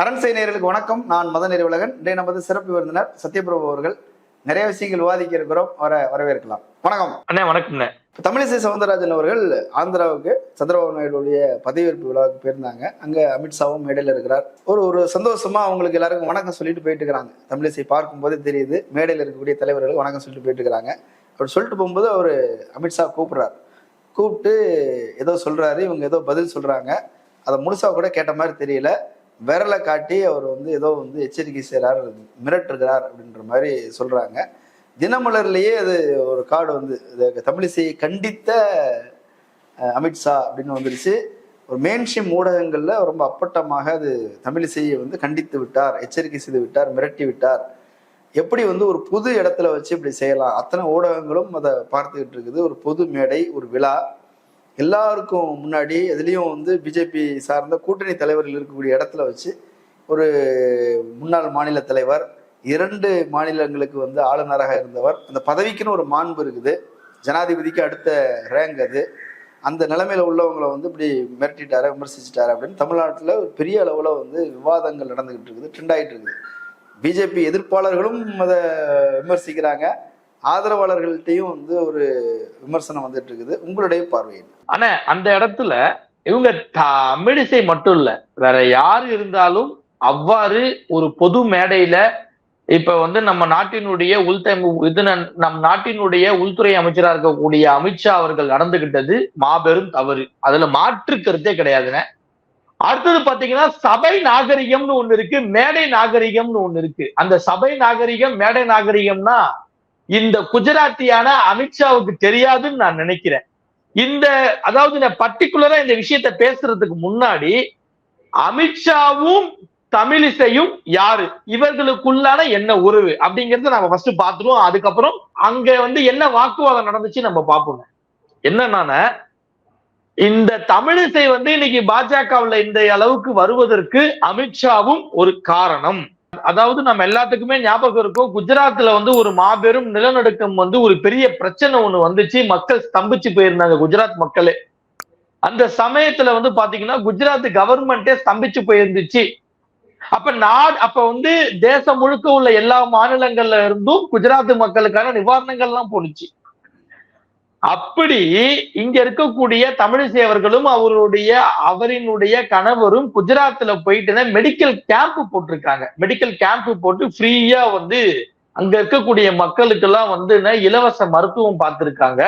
அரண்சை நேயர்களுக்கு வணக்கம். நான் மத உலகன் இன்றைய நமது சிறப்பு விருந்தினர் சத்யபிரபு அவர்கள். நிறைய விஷயங்கள் விவாதிக்க இருக்கிறோம் வர வரவேற்கலாம். வணக்கம். அண்ணே வணக்கம்ண்ணே. தமிழிசை சவுந்தரராஜன் அவர்கள் ஆந்திராவுக்கு சந்திரபாபு நாயுடுடைய பதவியேற்பு விழாவுக்கு போயிருந்தாங்க. அங்க அமித்ஷாவும் மேடையில் இருக்கிறார். ஒரு ஒரு சந்தோஷமா அவங்களுக்கு எல்லாருக்கும் வணக்கம் சொல்லிட்டு போயிட்டு இருக்கிறாங்க. தமிழிசை பார்க்கும் போதே தெரியுது. மேடையில் இருக்கக்கூடிய தலைவர்களுக்கு வணக்கம் சொல்லிட்டு போயிட்டு இருக்கிறாங்க. அப்படி சொல்லிட்டு போகும்போது அவர் அமித்ஷா கூப்பிடுறாரு. கூப்பிட்டு ஏதோ சொல்றாரு. இவங்க ஏதோ பதில் சொல்றாங்க. அதை முழுசா கூட கேட்ட மாதிரி தெரியல. விரலை காட்டி அவர் வந்து ஏதோ வந்து எச்சரிக்கை செய்கிறார் மிரட்டுகிறார் அப்படின்ற மாதிரி சொல்கிறாங்க தினமலர்லேயே அது ஒரு கார்டு வந்து தமிழிசையை கண்டித்த அமித்ஷா அப்படின்னு வந்துருச்சு. ஒரு மெயின்ஸ்ட்ரீம் ஊடகங்களில் ரொம்ப அப்பட்டமாக அது தமிழிசையை வந்து கண்டித்து விட்டார் எச்சரிக்கை செய்து விட்டார் மிரட்டி விட்டார். எப்படி வந்து ஒரு புது இடத்துல வச்சு இப்படி செய்யலாம்? அத்தனை ஊடகங்களும் அதை பார்த்துக்கிட்டு இருக்குது. ஒரு பொது மேடை ஒரு விழா எல்லாருக்கும் முன்னாடி எதுலேயும் வந்து பிஜேபி சார்ந்த கூட்டணி தலைவர்கள் இருக்கக்கூடிய இடத்துல வச்சு ஒரு முன்னாள் மாநில தலைவர் இரண்டு மாநிலங்களுக்கு வந்து ஆளுநராக இருந்தவர். அந்த பதவிக்குன்னு ஒரு மாண்பு இருக்குது. ஜனாதிபதிக்கு அடுத்த ரேங்க் அது. அந்த நிலைமையில உள்ளவங்களை வந்து இப்படி மிரட்டிட்டாரு விமர்சிச்சிட்டாரு அப்படின்னு தமிழ்நாட்டில் ஒரு பெரிய அளவில் வந்து விவாதங்கள் நடந்துகிட்டு இருக்குது ட்ரெண்ட் ஆகிட்டு இருக்குது. பிஜேபி எதிர்ப்பாளர்களும் அதை விமர்சிக்கிறாங்க. ஆதரவாளர்கள்ட்டையும் வந்து ஒரு விமர்சனம் வந்துட்டு இருக்குது உங்களுடைய பார்வை ஆனா அந்த இடத்துல இவங்க தமிழிசை மட்டும் இல்ல வேற யார் இருந்தாலும் அவ்வாறு ஒரு பொது மேடையில இப்ப வந்து நம்ம நாட்டினுடைய உள்தை இது நம் நம் நாட்டினுடைய உள்துறை அமைச்சரா இருக்கக்கூடிய அமித்ஷா அவர்கள் நடந்துகிட்டது மாபெரும் தவறு. அதுல மாற்று கருத்தே கிடையாதுண்ணே. அடுத்தது பாத்தீங்கன்னா சபை நாகரிகம்னு ஒண்ணு இருக்கு மேடை நாகரிகம்னு ஒண்ணு இருக்கு. அந்த சபை நாகரிகம் மேடை நாகரிகம்னா இந்த குஜராத்தியான அமித்ஷாவுக்கு தெரியாதுன்னு நான் நினைக்கிறேன். இந்த அதாவது நான் பர்டிகுலரா இந்த விஷயத்த பேசுறதுக்கு முன்னாடி அமித்ஷாவும் தமிழிசையும் யாரு? இவர்களுக்குள்ளான என்ன உறவு? அப்படிங்கறத நம்ம ஃபர்ஸ்ட் பாத்துருவோம் அதுக்கப்புறம் அங்க வந்து என்ன வாக்குவாதம் நடந்துச்சு நம்ம பார்ப்போங்க. என்னன்னா இந்த தமிழிசை வந்து இன்னைக்கு பாஜகவுல இந்த அளவுக்கு வருவதற்கு அமித்ஷாவும் ஒரு காரணம். அதாவது நம்ம எல்லாத்துக்குமே ஞாபகம் இருக்கும் குஜராத்ல வந்து ஒரு மாபெரும் நிலநடுக்கம் வந்து ஒரு பெரிய பிரச்சனை ஒண்ணு வந்துச்சு. மக்கள் ஸ்தம்பிச்சு போயிருந்தாங்க குஜராத் மக்களே. அந்த சமயத்துல வந்து பாத்தீங்கன்னா குஜராத் கவர்மெண்டே ஸ்தம்பிச்சு போயிருந்துச்சு. அப்ப நாடு அப்ப வந்து தேசம் முழுக்க உள்ள எல்லா மாநிலங்கள்ல இருந்தும் குஜராத் மக்களுக்கான நிவாரணங்கள் எல்லாம் போனுச்சு அப்படி இங்க இருக்கக்கூடிய தமிழிசை அவர்களும் அவருடைய அவரினுடைய கணவரும் குஜராத்ல போயிட்டு மெடிக்கல் கேம்ப் போட்டிருக்காங்க. மெடிக்கல் கேம்ப் போட்டு ஃப்ரீயா வந்து அங்க இருக்கக்கூடிய மக்களுக்கு எல்லாம் வந்து இலவச மருத்துவம் பார்த்திருக்காங்க.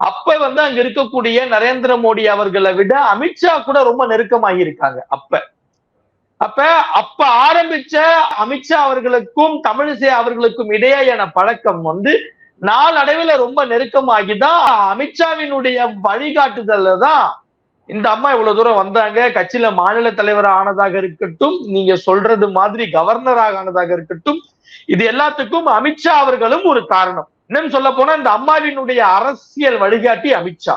அப்ப வந்து அங்க இருக்கக்கூடிய நரேந்திர மோடி அவர்களை விட அமித்ஷா கூட ரொம்ப நெருக்கமாகி இருக்காங்க அப்ப. அப்ப அப்ப ஆரம்பிச்ச அமித்ஷா அவர்களுக்கும் தமிழிசை அவர்களுக்கும் இடையேயான பழக்கம் வந்து நாளடைவில் ரொம்ப நெருக்கமாகி தான் அமித்ஷாவினுடைய வழிகாட்டுதல்ல தான் இந்த அம்மா இவ்வளவு தூரம் வந்தாங்க. கட்சியில மாநில தலைவர் ஆனதாக இருக்கட்டும் நீங்க சொல்றது மாதிரி கவர்னராக ஆனதாக இருக்கட்டும் இது எல்லாத்துக்கும் அமித்ஷா அவர்களும் ஒரு காரணம். இன்னும் சொல்ல போனா இந்த அம்மாவினுடைய அரசியல் வழிகாட்டி அமித்ஷா.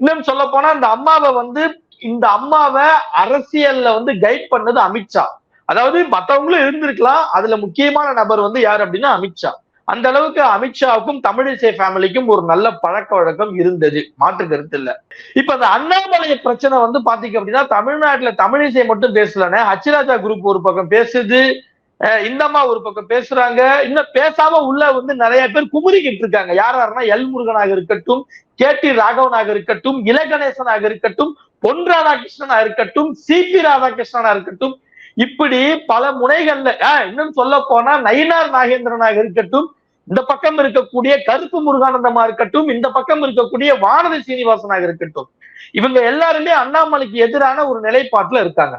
இன்னும் சொல்ல போனா இந்த அம்மாவை வந்து இந்த அம்மாவை அரசியல்ல வந்து கைட் பண்ணது அமித்ஷா. அதாவது மத்தவங்களும் இருந்திருக்கலாம். அதுல முக்கியமான நபர் வந்து யார் அப்படின்னா அமித்ஷா. அந்த அளவுக்கு அமித்ஷாவுக்கும் தமிழிசை ஃபேமிலிக்கும் ஒரு நல்ல பழக்க வழக்கம் இருந்தது. மாற்று கருத்து இல்ல. இப்ப அந்த அண்ணாமலை பிரச்சனை வந்து பாத்தீங்க அப்படின்னா தமிழ்நாட்டுல தமிழிசை மட்டும் பேசலன்னு அச்சிராஜா குரூப் ஒரு பக்கம் பேசுது அஹ் ஒரு பக்கம் பேசுறாங்க. இன்னும் பேசாம உள்ள வந்து நிறைய பேர் குமுறிக்கிட்டு இருக்காங்க. யார் யாருன்னா எல் முருகனாக இருக்கட்டும் கே டி ராகவனாக இருக்கட்டும் இலகணேசனாக இருக்கட்டும் பொன் ராதாகிருஷ்ணனா இருக்கட்டும் சி பி ராதாகிருஷ்ணனா இருக்கட்டும். இப்படி பல முனைகள்ல ஆஹ் இன்னும் சொல்ல போனா நயினார் நாகேந்திரனாக இருக்கட்டும் இந்த பக்கம் இருக்கக்கூடிய கருப்பு முருகானந்தமா இருக்கட்டும் இந்த பக்கம் இருக்கக்கூடிய வானதி சீனிவாசனாக இருக்கட்டும் இவங்க எல்லாருமே அண்ணாமலைக்கு எதிரான ஒரு நிலைப்பாட்டுல இருக்காங்க.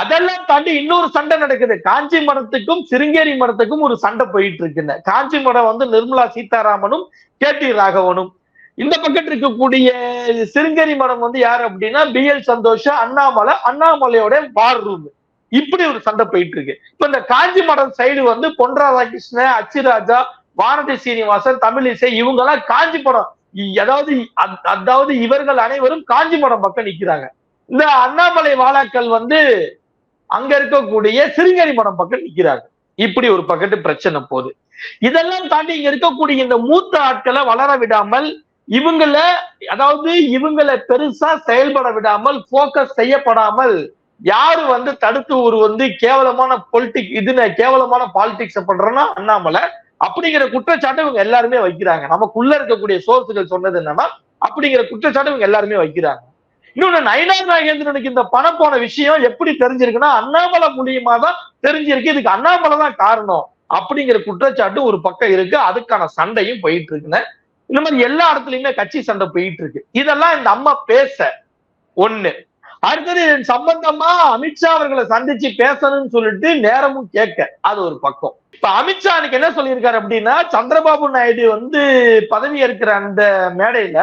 அதெல்லாம் தாண்டி இன்னொரு சண்டை நடக்குது. காஞ்சி மடத்துக்கும் சிருங்கேரி மடத்துக்கும் ஒரு சண்டை போயிட்டு இருக்குங்க காஞ்சி மடம் வந்து நிர்மலா சீதாராமனும் கே டி ராகவனும். இந்த பக்கத்து இருக்கக்கூடிய சிருங்கேரி மடம் வந்து யாரு அப்படின்னா பி எல் சந்தோஷ் அண்ணாமலை அண்ணாமலையோட வார் ரூம். இப்படி ஒரு சண்டை போயிட்டு இருக்கு. இப்ப இந்த காஞ்சி மடம் சைடு வந்து பொன் ராதாகிருஷ்ண அச்சுராஜா வானதி சீனிவாசன் தமிழிசை இசை இவங்கெல்லாம் காஞ்சி படம். அதாவது அதாவது இவர்கள் அனைவரும் காஞ்சி பக்கம் நிக்கிறாங்க. இந்த அண்ணாமலை வாழாக்கள் வந்து அங்க இருக்கக்கூடிய சிறுங்கரி மடம் பக்கம் நிக்கிறாங்க. இப்படி ஒரு பக்கத்து பிரச்சனை போகுது. இதெல்லாம் தாண்டி இங்க இருக்கக்கூடிய இந்த மூத்த ஆட்களை வளர விடாமல் இவங்கள அதாவது இவங்களை பெருசா செயல்பட விடாமல் போக்கஸ் செய்யப்படாமல் யாரு வந்து தடுத்து ஒரு வந்து கேவலமான பொலிட்டிக் இதுன்னு கேவலமான பாலிடிக்ஸ் பண்றோம்னா அண்ணாமலை. அப்படிங்கிற குற்றச்சாட்டை இவங்க எல்லாருமே வைக்கிறாங்க. நமக்குள்ள இருக்கக்கூடிய சோர்ஸுகள் சொன்னது என்னன்னா அப்படிங்கிற குற்றச்சாட்டு இவங்க எல்லாருமே வைக்கிறாங்க. இன்னொன்னு நயனார் நாகேந்திரனுக்கு இந்த பணம் போன விஷயம் எப்படி தெரிஞ்சிருக்குன்னா அண்ணாமலை மூலியமா தான் தெரிஞ்சிருக்கு. இதுக்கு அண்ணாமலை தான் காரணம் அப்படிங்கிற குற்றச்சாட்டு ஒரு பக்கம் இருக்கு. அதுக்கான சண்டையும் போயிட்டு இருக்குன்னு இந்த மாதிரி எல்லா இடத்துலயுமே கட்சி சண்டை போயிட்டு இருக்கு. இதெல்லாம் இந்த அம்மா பேச. ஒண்ணு. அடுத்தது என் சம்பந்தமா அமித்ஷா அவர்களை சந்திச்சு பேசணும்னு சொல்லிட்டு நேரமும் கேட்க. அது ஒரு பக்கம். இப்ப அமித்ஷா அன்னைக்கு என்ன சொல்லியிருக்காரு அப்படின்னா சந்திரபாபு நாயுடு வந்து பதவி ஏற்கிற அந்த மேடையில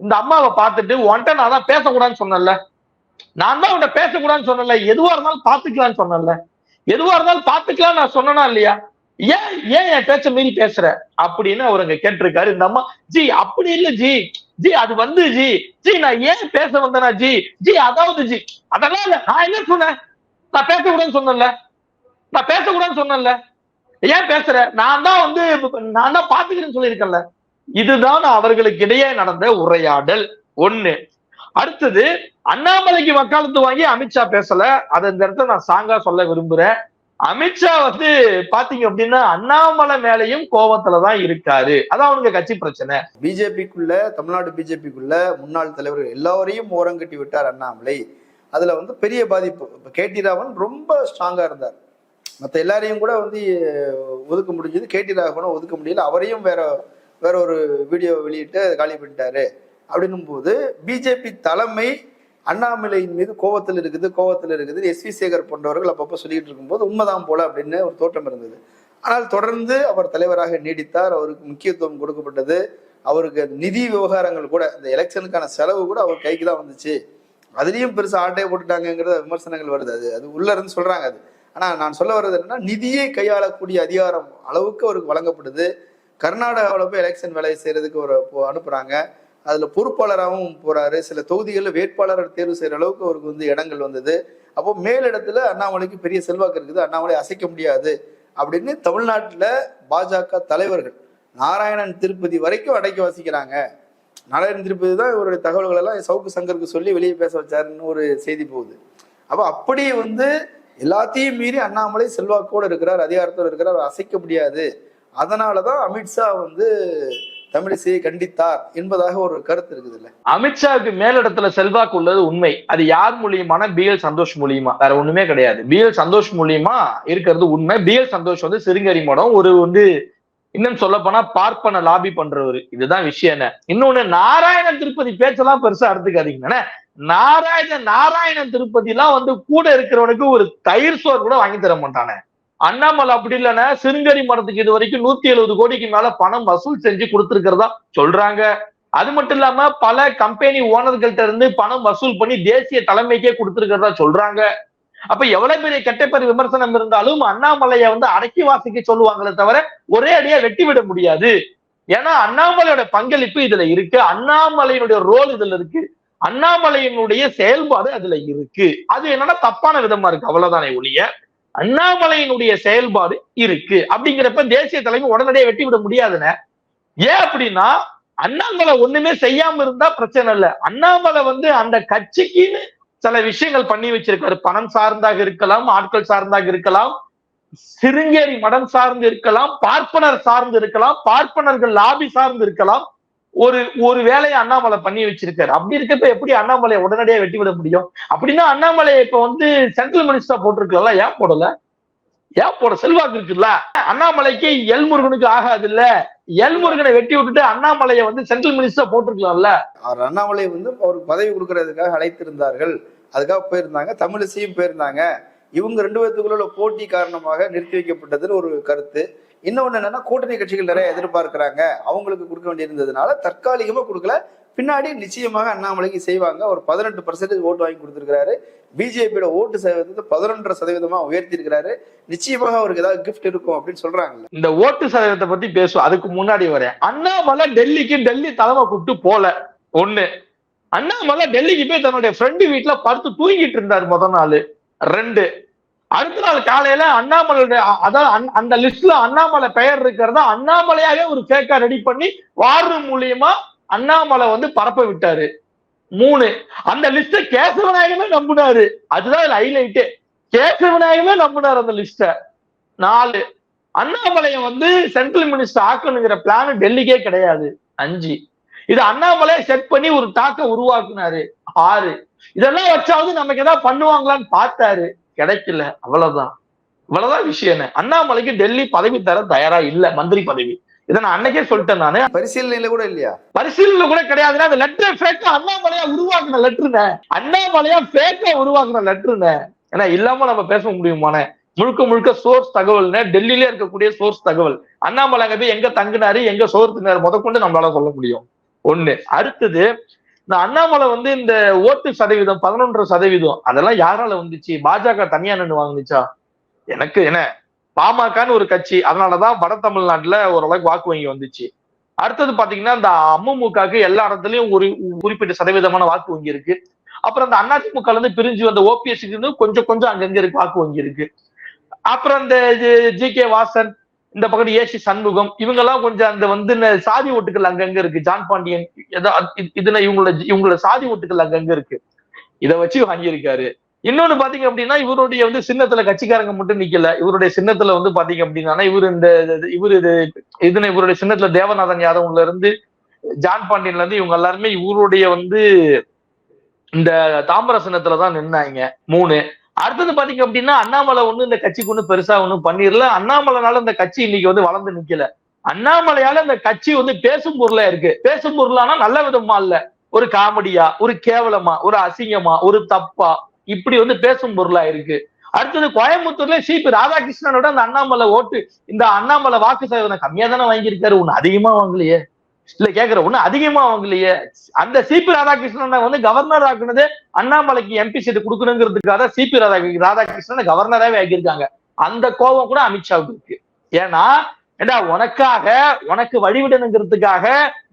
இந்த அம்மாவை பார்த்துட்டு ஒன்ட்ட நான் தான் பேசக்கூடாதுன்னு சொன்னேன்ல. நான் தான் உன்ட்ட பேசக்கூடாதுன்னு சொன்னேன்ல. எதுவா இருந்தாலும் பாத்துக்கலாம்னு சொன்னேன்ல. எதுவா இருந்தாலும் பாத்துக்கலாம் நான் சொன்னா இல்லையா? ஏன் ஏன் என் பேச்ச மீறி பேசுற? அப்படின்னு அவர் அங்க கேட்டிருக்காரு. இந்த அம்மா ஜி அப்படி இல்ல ஜி. ஜி அது வந்து ஜி. ஜி நான் ஏன் பேச வந்தேனா ஜி? ஜி அதாவது ஜி. அதெல்லாம் இல்ல. நான் என்ன சொன்னேன்? நான் பேசக்கூடாதுன்னு சொன்னேன்ல. நான் பேசக்கூடாதுன்னு சொன்னேன்ல. ஏன் பேசுற? நான் தான் வந்து நான் தான் பாத்துக்கிறேன்னு சொல்லியிருக்கேன்ல. இதுதான் அவர்களுக்கு இடையே நடந்த உரையாடல். ஒண்ணு. அடுத்தது அண்ணாமலைக்கு வக்காலத்து வாங்கி அமித்ஷா பேசல. அதை இந்த இடத்துல நான் சாங்கா சொல்ல விரும்புறேன். அமித்ஷா வந்து பாத்தீங்க அப்படின்னா அண்ணாமலை மேலையும் கோபத்துலதான் இருக்காரு. அதான் அவனுங்க கட்சி பிரச்சனை. பிஜேபிக்குள்ள தமிழ்நாடு பிஜேபிக்குள்ள முன்னாள் தலைவர்கள் எல்லாரையும் ஓரங்கட்டி விட்டார் அண்ணாமலை. அதுல வந்து பெரிய பாதிப்பு. இப்ப கே டி ராவன் ரொம்ப ஸ்ட்ராங்கா இருந்தார். மற்ற எல்லாரையும் கூட வந்து ஒதுக்க முடிஞ்சது. கேடி ராகவனும் ஒதுக்க முடியல. அவரையும் வேற வேற ஒரு வீடியோ வெளியிட்டு காலி பண்ணிட்டாரு. அப்படின்னும் போது பிஜேபி தலைமை அண்ணாமலையின் மீது கோவத்தில் இருக்குது கோவத்தில் இருக்குது. எஸ் வி சேகர் போன்றவர்கள் அப்பப்போ சொல்லிட்டு இருக்கும்போது உண்மைதான் போல அப்படின்னு ஒரு தோற்றம் இருந்தது. ஆனால் தொடர்ந்து அவர் தலைவராக நீடித்தார். அவருக்கு முக்கியத்துவம் கொடுக்கப்பட்டது. அவருக்கு நிதி விவகாரங்கள் கூட இந்த எலெக்ஷனுக்கான செலவு கூட அவர் கைக்கு தான் வந்துச்சு. அதுலேயும் பெருசாக ஆட்டையை போட்டுட்டாங்கங்கிறத விமர்சனங்கள் வருது. அது அது உள்ள இருந்து சொல்றாங்க அது. ஆனால் நான் சொல்ல வர்றது என்னன்னா நிதியை கையாளக்கூடிய அதிகாரம் அளவுக்கு அவருக்கு வழங்கப்படுது. கர்நாடகாவில் போய் எலெக்ஷன் வேலையை செய்கிறதுக்கு ஒரு அனுப்புகிறாங்க அதில் பொறுப்பாளராகவும் போகிறாரு சில தொகுதிகளில் வேட்பாளர் தேர்வு செய்கிற அளவுக்கு அவருக்கு வந்து இடங்கள் வந்தது. அப்போ மேலிடத்துல அண்ணாமலைக்கு பெரிய செல்வாக்கு இருக்குது. அண்ணாமலை அசைக்க முடியாது அப்படின்னு தமிழ்நாட்டில் பாஜக தலைவர்கள் நாராயணன் திருப்பதி வரைக்கும் அடக்கி வாசிக்கிறாங்க. நாராயணன் திருப்பதி தான் இவருடைய தகவல்கள் எல்லாம் சவுக்கு சங்கருக்கு சொல்லி வெளியே பேச வச்சாருன்னு ஒரு செய்தி போகுது. அப்போ அப்படி வந்து எல்லாத்தையும் மீறி அண்ணாமலை செல்வாக்கோடு இருக்கிறார் அதிகாரத்தோடு இருக்கிறார் அசைக்க முடியாது. அதனால தான் அமித்ஷா வந்து தமிழிசையை கண்டித்தார் என்பதாக ஒரு கருத்து இருக்குது இல்ல அமித்ஷாவுக்கு மேலிடத்துல செல்வாக்கு உள்ளது உண்மை. அது யார் மூலியமான? பி எல் சந்தோஷ் மூலியமா. வேற ஒண்ணுமே கிடையாது. பி எல் சந்தோஷ் மூலியமா இருக்கிறது உண்மை. பி எல் சந்தோஷ் வந்து சிறுங்கரி மடம் ஒரு வந்து இன்னும் சொல்ல போனா பார்ப்பன லாபி பண்றவரு. இதுதான் விஷயம் என்ன? இன்னொன்னு நாராயணன் திருப்பதி பேச்செல்லாம் பெருசா எடுத்துக்காதீங்க. நாராயண நாராயணன் திருப்பதி எல்லாம் வந்து கூட இருக்கிறவனுக்கு ஒரு தயிர் சோறு கூட வாங்கி தர மாட்டானே. அண்ணாமலை அப்படி இல்லைன்னா சிறுங்கரி மரத்துக்கு இது வரைக்கும் நூத்தி எழுபது கோடிக்கு மேல பணம் வசூல் செஞ்சு கொடுத்துருக்கிறதா சொல்றாங்க. அது மட்டும் இல்லாம பல கம்பெனி ஓனர்கள்ட்ட இருந்து பணம் வசூல் பண்ணி தேசிய தலைமைக்கே கொடுத்துருக்கிறதா சொல்றாங்க. அப்ப எவ்வளவு பெரிய கெட்டப்பேர் விமர்சனம் இருந்தாலும் அண்ணாமலையை வந்து அடக்கி வாசிக்க சொல்லுவாங்களே தவிர ஒரே அடியா வெட்டி விட முடியாது. ஏன்னா அண்ணாமலையோட பங்களிப்பு இதுல இருக்கு. அண்ணாமலையினுடைய ரோல் இதுல இருக்கு. அண்ணாமலையினுடைய செயல்பாடு அதுல இருக்கு. அது என்னன்னா தப்பான விதமா இருக்கு. அவ்வளவுதானே ஒழிய அண்ணாமலையினுடைய செயல்பாடு இருக்கு. அப்படிங்கிறப்ப தேசிய தலைமை உடனடியே வெட்டி விட முடியாதுன்னு ஏன் அப்படின்னா அண்ணாமலை ஒண்ணுமே செய்யாம இருந்தா பிரச்சனை இல்லை. அண்ணாமலை வந்து அந்த கட்சிக்குன்னு சில விஷயங்கள் பண்ணி வச்சிருக்காரு. பணம் சார்ந்தாக இருக்கலாம் ஆட்கள் சார்ந்தாக இருக்கலாம் சிருங்கேரி மடம் சார்ந்து இருக்கலாம் பார்ப்பனர் சார்ந்து இருக்கலாம் பார்ப்பனர்கள் லாபி சார்ந்து இருக்கலாம் ஒரு ஒரு வேலையை அண்ணாமலை பண்ணி வச்சிருக்காரு. அப்படி இருக்கப்ப எப்படி அண்ணாமலையை உடனடியாக வெட்டி விட முடியும்? அப்படின்னா அண்ணாமலையை இப்ப வந்து சென்ட்ரல் மினிஸ்டரா போட்டிருக்கல ஏன் போடல? ஏன் போட செல்வாக்கு இருக்குல்ல? அண்ணாமலைக்கு எல் முருகனுக்கு ஆகாது இல்ல. எல் முருகனை வெட்டி விட்டுட்டு அண்ணாமலையை வந்து சென்ட்ரல் மினிஸ்டரா போட்டிருக்கலாம்ல. அவர் அண்ணாமலை வந்து அவருக்கு பதவி கொடுக்கறதுக்காக அழைத்திருந்தார்கள். அதுக்காக போயிருந்தாங்க தமிழிசையும் போயிருந்தாங்க. இவங்க ரெண்டு பேர்த்துக்குள்ள போட்டி காரணமாக நிறுத்தி வைக்கப்பட்டதுன்னு ஒரு கருத்து. இன்னொன்னு என்னன்னா கூட்டணி கட்சிகள் நிறைய எதிர்பார்க்கிறாங்க. அவங்களுக்கு கொடுக்க வேண்டியிருந்ததுனால தற்காலிகமா கொடுக்கல. பின்னாடி நிச்சயமாக அண்ணாமலைக்கு செய்வாங்க. ஒரு பதினெட்டு பர்சன்டேஜ் ஓட்டு வாங்கி கொடுத்துருக்கிறாரு. பிஜேபியோட ஓட்டு சதவீதத்தை பதினொன்றரை சதவீதமா உயர்த்தி இருக்கிறாரு நிச்சயமாக அவருக்கு ஏதாவது கிஃப்ட் இருக்கும் அப்படின்னு சொல்றாங்க இந்த ஓட்டு சதவீதத்தை பத்தி பேசுவோம். அதுக்கு முன்னாடி வரேன். அண்ணாமலை டெல்லிக்கு டெல்லி தலைமை கூப்பிட்டு போல. ஒண்ணு. அண்ணாமலை டெல்லிக்கு போய் தன்னுடைய ஃப்ரெண்டு வீட்டுல படுத்து தூங்கிட்டு இருந்தார் முத நாள். ரெண்டு. அடுத்த நாள் காலையில அண்ணாமலையுடைய அதான் அந்த- லிஸ்ட்ல அண்ணாமலை பெயர் இருக்கிறத அண்ணாமலையாவே ஒரு ஃபேக்கா ரெடி பண்ணி வார் மூலியமா அண்ணாமலை வந்து பரப்ப விட்டாரு. மூணு. அந்த லிஸ்ட கேசவநாயகமே நம்பினாரு. அதுதான் ஹைலைட் கேசவநாயகமே நம்பினார் அந்த லிஸ்ட நாலு. அண்ணாமலையை வந்து சென்ட்ரல் மினிஸ்டர் ஆக்கணுங்கிற பிளான் டெல்லிக்கே கிடையாது. அஞ்சு. இது அண்ணாமலையை செட் பண்ணி ஒரு தாக்க உருவாக்குனாரு. ஆறு. இதெல்லாம் வச்சாவது நமக்கு ஏதாவது பண்ணுவாங்களான்னு பார்த்தாரு. கிடைக்கல அவ்வளவுதான். இவ்வளவுதான் விஷயம் அண்ணாமலைக்கு டெல்லி பதவி தர தயாரா இல்ல மந்திரி பதவி. இதை நான் அன்னைக்கே சொல்லிட்டேன் நானு. பரிசீலனையில கூட இல்லையா? பரிசீலனை கூட கிடையாதுன்னா அந்த லெட்டர் ஃபேக்கா அண்ணாமலையா உருவாக்குன லெட்டருனே அண்ணாமலையா ஃபேக்கா உருவாக்குன லெட்டருனே ஏன்னா இல்லாம நம்ம பேச முடியுமானே? முழுக்க முழுக்க சோர்ஸ் தகவல்னு டெல்லியில இருக்கக்கூடிய சோர்ஸ் தகவல். அண்ணாமலை போய் எங்க தங்குனாரு எங்க சோர்த்தினார் முதற்கொண்டு நம்மளால சொல்ல முடியும். ஒண்ணு. அடுத்தது இந்த அண்ணாமலை வந்து இந்த ஓட்டு சதவீதம் பதினொன்றரை சதவீதம் அதெல்லாம் யாரால வந்துச்சு? பாஜக தனியா நின்று வாங்குனுச்சா? எனக்கு என்ன பாமகன்னு ஒரு கட்சி அதனாலதான் வட தமிழ்நாட்டுல ஓரளவுக்கு வாக்கு வங்கி வந்துச்சு. அடுத்தது பாத்தீங்கன்னா இந்த அமமுகக்கு எல்லா இடத்துலயும் ஒரு குறிப்பிட்ட சதவீதமான வாக்கு வங்கி இருக்கு. அப்புறம் அந்த அதிமுக இருந்து பிரிஞ்சு வந்த ஓபிஎஸ் கொஞ்சம் கொஞ்சம் அங்கங்க இருக்கு வாக்கு வங்கி இருக்கு. அப்புறம் இந்த ஜி கே வாசன் இந்த பக்கம் ஏசி சண்முகம் இவங்கெல்லாம் கொஞ்சம் அந்த வந்து இந்த சாதி ஓட்டுகள் அங்கங்க இருக்கு. ஜான் பாண்டியன் இதுல இவங்களோட இவங்களோட சாதி ஓட்டுகள் அங்கங்க இருக்கு. இதை வச்சு வாங்கியிருக்காரு. இன்னொன்னு பாத்தீங்க அப்படின்னா இவருடைய வந்து சின்னத்துல கட்சிக்காரங்க மட்டும் நிக்கல. இவருடைய சின்னத்துல வந்து பாத்தீங்க அப்படின்னா இவரு இந்த இது- இவரு இது இதுல இவருடைய சின்னத்துல தேவநாதன் யாதவ்ல இருந்து ஜான் பாண்டியன்ல இருந்து இவங்க எல்லாருமே இவருடைய வந்து இந்த தாம்பர சின்னத்துல தான் நின்னாங்க. மூணு. அடுத்தது பாத்தீங்க அப்படின்னா அண்ணாமலை ஒண்ணு இந்த கட்சிக்கு ஒண்ணு பெருசா ஒண்ணும் பண்ணிடல. அண்ணாமலைனால இந்த கட்சி இன்னைக்கு வந்து வளர்ந்து நிக்கல. அண்ணாமலையால இந்த கட்சி வந்து பேசும் பொருளா இருக்கு. பேசும் பொருளானா நல்ல விதமா இல்ல. ஒரு காமெடியா ஒரு கேவலமா ஒரு அசிங்கமா ஒரு தப்பா இப்படி வந்து பேசும் பொருளா இருக்கு. அடுத்தது கோயம்புத்தூர்ல சிபி ராதாகிருஷ்ணனோட அந்த அண்ணாமலை ஓட்டு இந்த அண்ணாமலை வாக்கு சதவீதம் கம்மியா தானே வாங்கியிருக்காரு. ஒன்னு அதிகமா வாங்கலையே. இல்ல கேக்குற ஒண்ணு அதிகமா அவங்களையே அந்த சிபி ராதாகிருஷ்ணனை வந்து கவர்னர் ஆக்குனது. அண்ணாமலைக்கு எம்பி சீட் கொடுக்கணுங்கிறதுக்காக சிபி ராதா ராதாகிருஷ்ணன் கவர்னராவே ஆக்கியிருக்காங்க. அந்த கோபம் கூட அமித்ஷாவுக்கு இருக்கு. ஏன்னா ஏண்டா உனக்காக உனக்கு வழிவிடணுங்கிறதுக்காக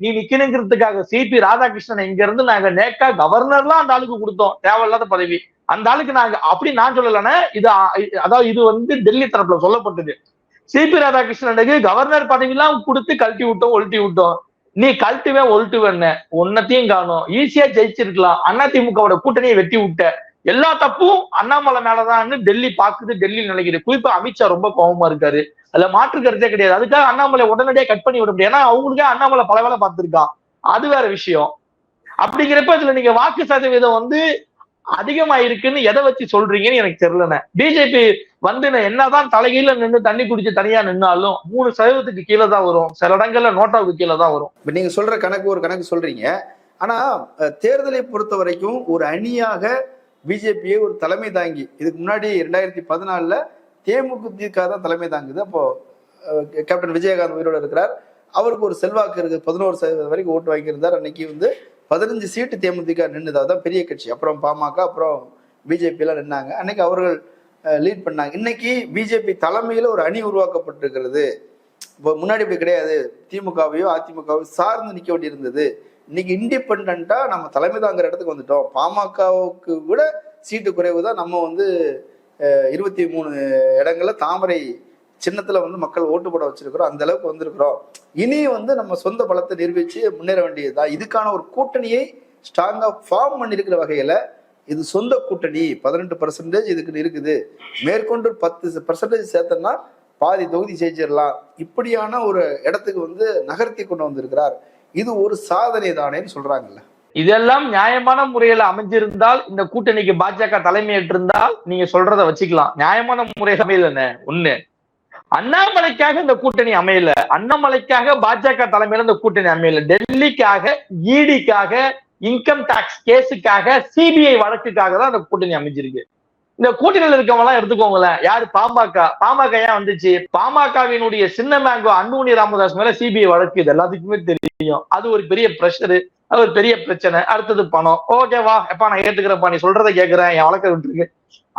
நீ நிக்கணுங்கிறதுக்காக சிபி ராதாகிருஷ்ணன் இங்க இருந்து நாங்க நேக்கா கவர்னர்லாம் அந்த ஆளுக்கு கொடுத்தோம். தேவையில்லாத பதவி. அந்த ஆளுக்கு நாங்க அப்படி நான் சொல்லலைன்னா இது அதாவது இது வந்து டெல்லி தரப்புல சொல்லப்பட்டது. சிபி ராதாகிருஷ்ணனுக்கு கவர்னர் பதவி எல்லாம் கொடுத்து கழட்டி விட்டோம் ஒழட்டி விட்டோம். நீ கழட்டுவே ஒழட்டுவேன்ன உன்னத்தையும் காணும். ஈஸியா ஜெயிச்சிருக்கலாம். அதிமுகவோட கூட்டணியை வெட்டி விட்ட. எல்லா தப்பும் அண்ணாமலை மேலதான்னு டெல்லி பாக்குது டெல்லி நினைக்குது. குறிப்பா அமித்ஷா ரொம்ப கோபமா இருக்காரு. அதுல மாற்று கருத்தே கிடையாது. அதுக்காக அண்ணாமலை உடனடியாக கட் பண்ணி விட முடியும் ஏன்னா அவங்களுக்கே அண்ணாமலை பல வேலை பார்த்திருக்கான். அது வேற விஷயம். அப்படிங்கிறப்ப இதுல நீங்க வாக்கு சதவீதம் வந்து அதிகமாயிருக்குன்னு எதை வச்சு சொல்றீங்கன்னு எனக்கு தெரியலண்ணே. பிஜேபி வந்து என்னதான் தலைகீழ நின்று தண்ணி குடிச்சு தனியா நின்னாலும் மூணு சதவீதத்துக்கு கீழே தான் வரும். சில இடங்கள்ல நோட்டாவுக்கு கீழே தான் வரும். இப்ப நீங்க சொல்ற கணக்கு ஒரு கணக்கு சொல்றீங்க. ஆனா தேர்தலை பொறுத்த வரைக்கும் ஒரு அணியாக பிஜேபியை ஒரு தலைமை தாங்கி இதுக்கு முன்னாடி ரெண்டாயிரத்தி பதினாலுல தேமுதிக தான் தலைமை தாங்குது. அப்போ கேப்டன் விஜயகாந்த் உயிரோடு இருக்கிறார். அவருக்கு ஒரு செல்வாக்கு இருக்கு பதினோரு சதவீதம் வரைக்கும் ஓட்டு வாங்கியிருந்தார். அன்னைக்கு வந்து பதினஞ்சு சீட்டு தேமுதிக நின்றுது அதுதான் பெரிய கட்சி. அப்புறம் பாமக அப்புறம் பிஜேபி நின்னாங்க. அன்னைக்கு அவர்கள் லீட் பண்ணாங்க. இன்னைக்கு பிஜேபி தலைமையில் ஒரு அணி உருவாக்கப்பட்டிருக்கிறது. இப்போ முன்னாடி இப்படி கிடையாது. திமுகவையோ அதிமுகவையோ சார்ந்து நிற்க வேண்டியிருந்தது. இன்னைக்கு இண்டிபெண்ட்டாக நம்ம தலைமை தாங்கிற இடத்துக்கு வந்துட்டோம். பாமகவுக்கு விட சீட்டு குறைவு தான் நம்ம வந்து இருபத்தி மூணு இடங்களில் தாமரை சின்னத்துல வந்து மக்கள் ஓட்டு போட வச்சிருக்கிறோம் அந்த அளவுக்கு வந்திருக்கிறோம். இனி வந்து நம்ம சொந்த பலத்தை நிரூபிச்சு முன்னேற வேண்டியதுதான். இதுக்கான ஒரு கூட்டணியை ஸ்ட்ராங்கா ஃபார்ம் பண்ணியிருக்கிற வகையில இது சொந்த கூட்டணி. பதினெட்டு பர்சன்டேஜ் இதுக்கு இருக்குது. மேற்கொண்டு பத்து பர்சன்டேஜ் சேர்த்தோம்னா பாதி தொகுதி ஜெயிச்சிடலாம். இப்படியான ஒரு இடத்துக்கு வந்து நகர்த்தி கொண்டு வந்திருக்கிறார். இது ஒரு சாதனை தானேன்னு சொல்றாங்கல்ல. இதெல்லாம் நியாயமான முறையில அமைஞ்சிருந்தால் இந்த கூட்டணிக்கு பாஜக தலைமையேற்றிருந்தால் நீங்க சொல்றத வச்சுக்கலாம். நியாயமான முறையில் அமையலன்னு ஒண்ணு. அண்ணாமலைக்காக இந்த கூட்டணி அமையல. அண்ணாமலைக்காக பாஜக தலைமையில இந்த கூட்டணி அமையல. டெல்லிக்காக இடிக்காக இன்கம் டாக்ஸ் கேஸுக்காக சிபிஐ வழக்குக்காக தான் இந்த கூட்டணி அமைஞ்சிருக்கு. இந்த கூட்டணியில் இருக்கவங்க எல்லாம் எடுத்துக்கோங்களேன். யாரு? பாமக. பாமக ஏன் வந்துச்சு? பாமகவினுடைய சின்ன மேங்கோ அன்புமணி ராமதாஸ் மேல சிபிஐ வழக்கு. இது எல்லாத்துக்குமே தெரியும். அது ஒரு பெரிய பிரஷரு அது ஒரு பெரிய பிரச்சனை. அடுத்தது பணம். ஓகேவா எப்பா நான் ஏத்துக்கிறேன்ப்பா. நீ சொல்றதை கேட்கிறேன் என் வழக்க விட்டுருக்கு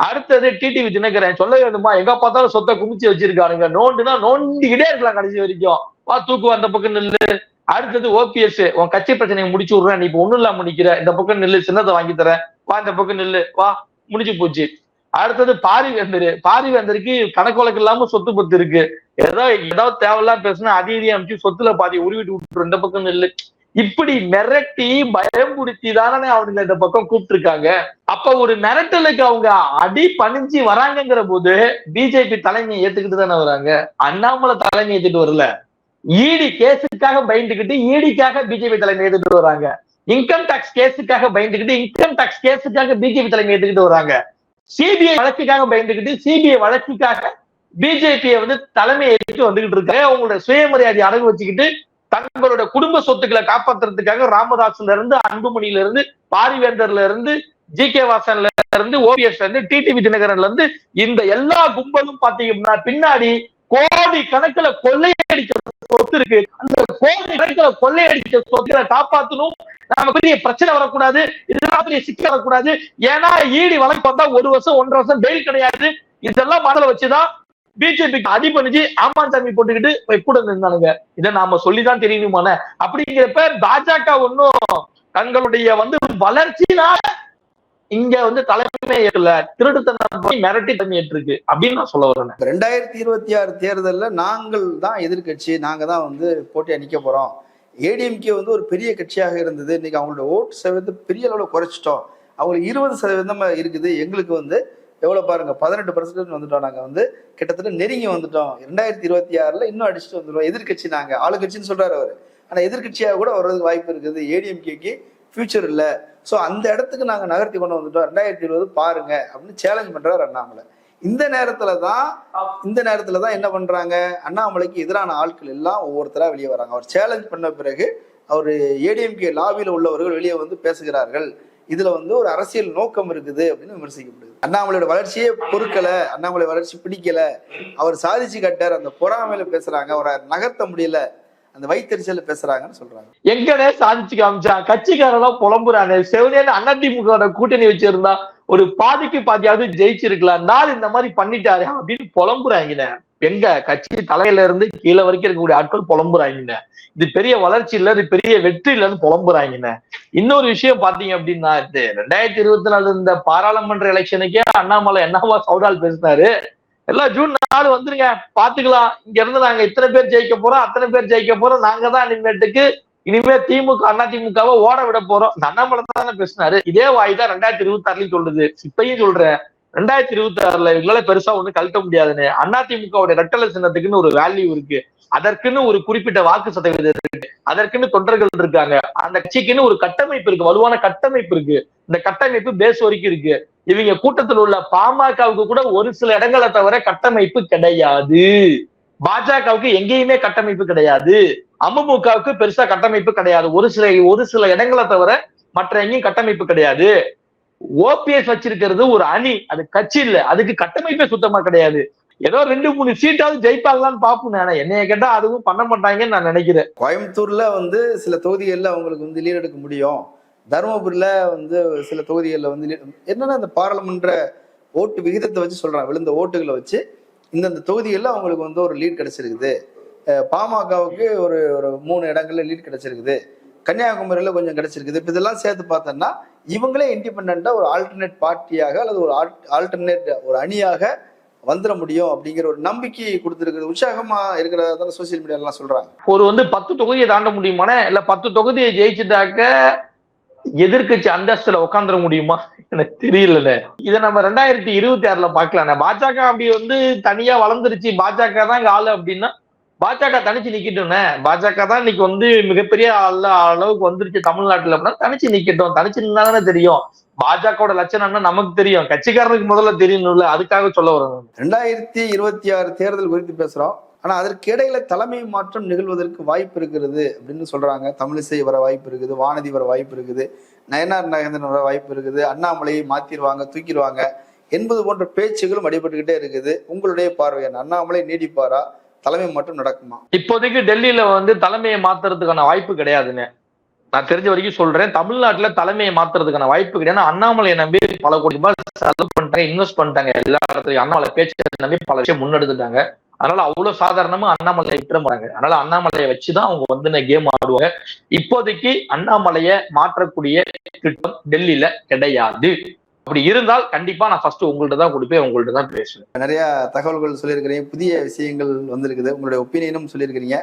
அடுத்தது டிடிவி தினகரன் சொல்ல வேண்டுமா? எங்க பார்த்தாலும் சொத்தை குமிச்சு வச்சிருக்கானுங்க. நோண்டுனா நோண்டிக்கிட்டே இருக்கலாம் கடைசி வரைக்கும். வா தூக்கு அந்த பக்கம் நில்லு. அடுத்தது ஓபிஎஸ் உன் கட்சி பிரச்சனையை முடிச்சு விடுறேன். நீ இப்ப ஒண்ணும் இல்லாம முடிக்கிற இந்த பக்கம் நில்லு. சின்னத்தை வாங்கி தரேன். வா இந்த பக்கம் நில்லு. வா முடிஞ்சு போச்சு. அடுத்தது பாரிவேந்தர். பாரிவேந்தருக்கு கணக்கு வழக்கு இல்லாம சொத்து பத்து இருக்கு. ஏதோ ஏதாவது தேவையில்லாம் பேசுனா அதிகம் இதே அமைச்சு சொத்துல பாதி உருவிட்டு விட்டுரும் இந்த பக்கம் நில்லு. இப்படி மிரட்டி பயம்புடுத்தி தானே அவனுங்க இந்த பக்கம் கூப்பிட்டு இருக்காங்க அப்ப ஒரு மிரட்டலுக்கு அவங்க அடி பணிஞ்சு வராங்கிற போது பிஜேபி தலைமையை ஏத்துக்கிட்டு தானே வராங்க. அண்ணாமலை தலைமை ஏத்துட்டு வரல. ஈடி கேஸுக்காக பயந்துகிட்டு ஈடிக்காக பிஜேபி தலைமை ஏத்துட்டு வராங்க. இன்கம் டாக்ஸ் கேஸுக்காக பயந்துகிட்டு இன்கம் டாக்ஸ் கேஸுக்காக பிஜேபி தலைமை ஏத்துக்கிட்டு வராங்க. சிபிஐ வழக்குக்காக பயந்துகிட்டு சிபிஐ வழக்குக்காக பிஜேபியை வந்து தலைமை ஏற்று வந்துகிட்டு இருக்காங்க. அவங்களோட சுயமரியாதை அடகு வச்சுக்கிட்டு தங்களோட குடும்ப சொத்துக்களை காப்பாத்துறதுக்காக ராமதாஸ்ல இருந்து அன்புமணியில இருந்து பாரிவேந்தர்ல இருந்து ஜி கே வாசன்ல இருந்து ஓபிஎஸ்ல இருந்து டிடிவி தினகரன்ல இருந்து இந்த எல்லா கும்பலும் பாத்தீங்கன்னா பின்னாடி கோடி கணக்குல கொள்ளையடிச்ச சொத்து இருக்கு. அந்த கோடி கணக்குல கொள்ளையடிச்ச சொத்துக்களை காப்பாத்தணும். நாம பெரிய பிரச்சனை வரக்கூடாது. இதெல்லாம் பெரிய சிக்கல் வரக்கூடாது. ஏன்னா ஈடி வழக்கு வந்தா ஒரு வருஷம் ஒன்றரை வருஷம் பெயில் கிடையாது. இதெல்லாம் மனதில் வச்சுதான் பிஜேபிக்கு ஆமா ஆமான் போட்டுக்கிட்டு போய் கூட நின்றானுங்க இதை நாம சொல்லிதான் தெரியணுமான அப்படிங்கிறப்ப பாஜக ஒன்னும் தங்களுடைய வந்து வளர்ச்சினால இங்க வந்து தலைமை ஏற்கல திருடுத்தனம் போய் மிரட்டி தண்ணி ஏற்றிருக்கு அப்படின்னு நான் சொல்ல வரேன் ரெண்டாயிரத்தி இருபத்தி ஆறு தேர்தலில் நாங்கள் தான் எதிர்க்கட்சி நாங்க தான் வந்து போட்டியா நிக்க போறோம். ஏடிஎம்கே வந்து ஒரு பெரிய கட்சியாக இருந்தது. இன்னைக்கு அவங்களோட ஓட்டு சதவீதம் பெரிய அளவில் குறைச்சிட்டோம். அவங்களுக்கு இருபது சதவீதம் இருக்குது. எங்களுக்கு வந்து எவ்வளவு பாருங்க? பதினெட்டு பர்சன்டேஜ் வந்துட்டோம். நாங்க வந்து கிட்டத்தட்ட நெருங்கி வந்துட்டோம். ரெண்டாயிரத்தி இருபத்தி ஆறுல இன்னும் அடிச்சுட்டு வந்துடுவோம் எதிர்க்கட்சி நாங்க. ஆளுங்கட்சின்னு சொல்றாரு அவரு. ஆனா எதிர்க்கட்சியாக கூட வர்றதுக்கு வாய்ப்பு இருக்குது. ஏடிஎம்கேக்கு ஃபியூச்சர் இல்ல. சோ அந்த இடத்துக்கு நாங்க நகர்த்தி கொண்டு வந்துட்டோம். ரெண்டாயிரத்தி இருபது பாருங்க அப்படின்னு சேலஞ்ச் பண்றாரு அண்ணாமலை. இந்த நேரத்துல தான் இந்த நேரத்துல தான் என்ன பண்றாங்க? அண்ணாமலைக்கு எதிரான ஆட்கள் எல்லாம் ஒவ்வொருத்தரா வெளியே வராங்க. அவர் சேலஞ்ச் பண்ண பிறகு அவர் ஏடிஎம்கே லாபியில் உள்ளவர்கள் வெளியே வந்து பேசுகிறார்கள். இதுல வந்து ஒரு அரசியல் நோக்கம் இருக்குது அப்படின்னு விமர்சிக்கப்படுது. அண்ணாமலையோட வளர்ச்சியே பொறுக்கல அண்ணாமலை வளர்ச்சி பிடிக்கல. அவர் சாதிச்சு கட்டார் அந்த பொறாமையில பேசுறாங்க அவரை நகர்த்த முடியல அந்த வைத்தறிச்சல பேசுறாங்கன்னு சொல்றாங்க. எங்கனே சாதிச்சு காமிச்சான்? கட்சிக்காரெல்லாம் புலம்புறாங்க செவனேன்னு அதிமுக கூட்டணி வச்சிருந்தா ஒரு பாதிக்கு பாதியாவது ஜெயிச்சிருக்கலாம். நாள் இந்த மாதிரி பண்ணிட்டாரு அப்படின்னு புலம்புறாங்க எங்க கட்சி தலையில இருந்து கீழே வரைக்கும் இருக்கக்கூடிய ஆட்கள் புலம்புறாங்கண்ணே இது பெரிய வளர்ச்சி இல்ல இது பெரிய வெற்றி இல்லைன்னு புலம்புறாங்கண்ணே இன்னொரு விஷயம் பாத்தீங்க அப்படின்னா இது ரெண்டாயிரத்தி இருபத்தி நாலு இந்த பாராளுமன்ற எலெக்ஷனுக்கே அண்ணாமலை என்னவா சவுடால் பேசினாரு. எல்லாம் ஜூன் நாலு வந்துருங்க பாத்துக்கலாம். இங்க இருந்து நாங்க இத்தனை பேர் ஜெயிக்க போறோம் அத்தனை பேர் ஜெயிக்க போறோம். நாங்க தான் இனிமேட்டுக்கு இனிமே திமுக அண்ணா திமுகவை ஓட விட போறோம். அண்ணாமலை தானே பேசினாரு. இதே வாய் தான் ரெண்டாயிரத்தி இருபத்தி ஆறுலயும் சொல்லுது. இப்பயும் சொல்றேன் ரெண்டாயிரத்தி இருபத்தி ஆறுல இவங்களால பெருசா ஒண்ணு கழட்ட முடியாதுன்னு அண்ணா திமுகவுடைய ரெட்டலை சின்னத்துக்குன்னு ஒரு வேல்யூ இருக்கு. அதற்குன்னு ஒரு குறிப்பிட்ட வாக்கு சதவீதம் இருக்கு. அதற்குன்னு தொண்டர்கள் இருக்காங்க. அந்த கட்சிக்குன்னு ஒரு கட்டமைப்பு இருக்கு. வலுவான கட்டமைப்பு இருக்கு. இந்த கட்டமைப்பு பேஸ் வரைக்கும் இருக்கு. இவங்க கூட்டத்தில் உள்ள பாமகவுக்கு கூட ஒரு சில இடங்களை தவிர கட்டமைப்பு கிடையாது. பாஜகவுக்கு எங்கேயுமே கட்டமைப்பு கிடையாது. அமமுகவுக்கு பெருசா கட்டமைப்பு கிடையாது. ஒரு சில ஒரு சில இடங்களை தவிர மற்ற எங்கேயும் கட்டமைப்பு கிடையாது. ஓபிஎஸ் வச்சிருக்கிறது ஒரு அணி அது கட்சி இல்ல. அதுக்கு கட்டமைப்பே சுத்தமா கிடையாது. ஏதோ ரெண்டு மூணு சீட்டாவது ஜெயிப்பாங்களான்னு பாப்போம் நான் என்னைய கேட்டா அதுவும் பண்ண மாட்டாங்கன்னு நான் நினைக்கிறேன். கோயம்புத்தூர்ல வந்து சில தொகுதிகளில் அவங்களுக்கு வந்து லீட் எடுக்க முடியும். தருமபுரியில வந்து சில தொகுதிகளில் வந்து என்னன்னா இந்த பாராளுமன்ற ஓட்டு விகிதத்தை வச்சு சொல்றாங்க விழுந்த ஓட்டுகளை வச்சு. இந்தந்த தொகுதிகளில் அவங்களுக்கு வந்து ஒரு லீட் கிடைச்சிருக்குது. பாமகவுக்கு ஒரு ஒரு மூணு இடங்கள்ல லீட் கிடைச்சிருக்குது. கன்னியாகுமரியில் கொஞ்சம் கிடைச்சிருக்குது. இப்போ இதெல்லாம் சேர்த்து பார்த்தோம்னா இவங்களே இண்டிபெண்ட்டாக ஒரு ஆல்டர்னேட் பார்ட்டியாக அல்லது ஒரு ஆல்டர்னேட் ஒரு அணியாக வந்துட முடியும் அப்படிங்கிற ஒரு நம்பிக்கை கொடுத்துருக்குது. உற்சாகமா இருக்கிறதா சோசியல் மீடியாலாம் சொல்றாங்க. ஒரு வந்து பத்து தொகுதியை தாண்ட முடியுமானே இல்ல பத்து தொகுதியை ஜெயிச்சுட்டாக்க எதிர்க்கட்சி அந்தஸ்துல உட்காந்துட முடியுமா? எனக்கு தெரியலண்ணே. இதை நம்ம ரெண்டாயிரத்தி இருபத்தி ஆறுல பாக்கலாம் பாஜக அப்படி வந்து தனியா வளர்ந்துருச்சு. பாஜக தான் இங்க ஆளு அப்படின்னா பாஜக தனிச்சு நிக்கட்டும்னே பாஜக தான் இன்னைக்கு வந்து மிகப்பெரிய அளவுக்கு வந்துருச்சு தமிழ்நாட்டுல அப்படின்னா தனிச்சு நிக்கட்டும். தனிச்சு நின்னாதானே தெரியும். பாஜகவோட என்ன நமக்கு தெரியும். கட்சிக்காரனுக்கு முதல்ல தெரியணும்ல அதுக்காக சொல்ல வரும் ரெண்டாயிரத்தி இருபத்தி ஆறு தேர்தல் குறித்து பேசுறோம். ஆனா அதற்கு இடையில தலைமை மாற்றம் நிகழ்வதற்கு வாய்ப்பு இருக்கிறது அப்படின்னு சொல்றாங்க. தமிழிசை வர வாய்ப்பு இருக்குது வானதி வர வாய்ப்பு இருக்குது நயனார் நாகேந்திரன் வர வாய்ப்பு இருக்குது அண்ணாமலையை மாத்திருவாங்க தூக்கிடுவாங்க என்பது போன்ற பேச்சுகளும் அடிபட்டுக்கிட்டே இருக்குது. உங்களுடைய பார்வை என்ன? அண்ணாமலை நீடிப்பாரா? தலைமை மட்டும் நடக்குமா? இப்போதைக்கு டெல்லியில வந்து தலைமையை மாத்துறதுக்கான வாய்ப்பு கிடையாதுன்னு. நான் தெரிஞ்ச வரைக்கும் சொல்றேன். தமிழ்நாட்டுல தலைமையை மாத்துறதுக்கான வாய்ப்பு கிடையாது. அண்ணாமலையை நம்பி பல கோடி ரூபாய் செலவு பண்ணிட்டாங்க இன்வெஸ்ட் பண்ணிட்டாங்க எல்லா இடத்துலயும். அண்ணாமலை பேச்சை நம்பி பல விஷயம் முன்னெடுத்துட்டாங்க. அதனால அவ்வளவு சாதாரணமா அண்ணாமலையை விட்டுற மாட்டாங்க. அதனால அண்ணாமலையை வச்சுதான் அவங்க வந்து கேம் ஆடுவாங்க. இப்போதைக்கு அண்ணாமலையை மாற்றக்கூடிய திட்டம் டெல்லியில கிடையாது. அப்படி இருந்தால் கண்டிப்பா நான் ஃபர்ஸ்ட் உங்கள்ட்ட தான் கொடுப்பேன் உங்கள்ட்ட தான் பேசுவேன். நிறைய தகவல்கள் சொல்லியிருக்கிறீங்க புதிய விஷயங்கள் வந்திருக்குது. உங்களுடைய ஒப்பீனியனும் சொல்லியிருக்கிறீங்க.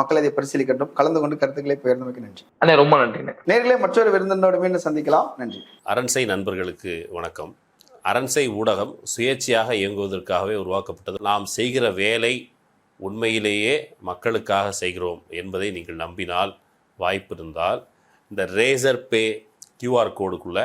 மக்கள் இதை பரிசீலிக்கட்டும். கலந்து கொண்டு கருத்துக்களை பகிர்ந்தமைக்கு நன்றி. அண்ணே ரொம்ப நன்றிண்ணே. நேர்களே மற்றொரு விருந்தினோடு மீண்டும் சந்திக்கலாம். நன்றி. அரண்சை நண்பர்களுக்கு வணக்கம். அரண்சை ஊடகம் சுயேட்சையாக இயங்குவதற்காகவே உருவாக்கப்பட்டது. நாம் செய்கிற வேலை உண்மையிலேயே மக்களுக்காக செய்கிறோம் என்பதை நீங்கள் நம்பினால் வாய்ப்பு இருந்தால் இந்த ரேசர் பே கியூஆர் கோடுக்குள்ளே